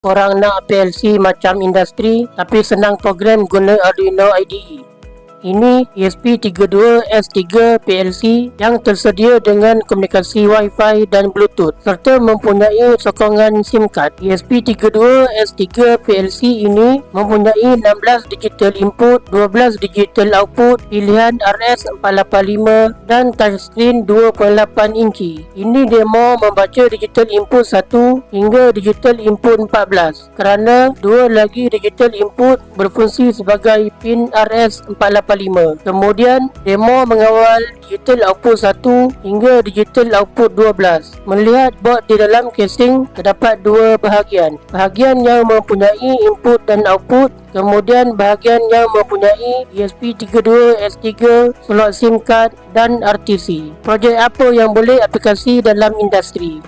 Korang nak PLC macam industri tapi senang program guna Arduino IDE. Ini ESP32S3 PLC yang tersedia dengan komunikasi Wi-Fi dan Bluetooth serta mempunyai sokongan SIM card. ESP32S3 PLC ini mempunyai 16 digital input, 12 digital output, pilihan RS485 dan touchscreen 2.8 inci. Ini demo membaca digital input 1 hingga digital input 14 kerana dua lagi digital input berfungsi sebagai pin RS485 Kemudian demo mengawal digital output 1 hingga digital output 12. Melihat board di dalam casing terdapat dua bahagian. Bahagian yang mempunyai input dan output Kemudian bahagian yang mempunyai ESP32, S3, slot SIM card dan RTC. Projek apa yang boleh aplikasi dalam industri?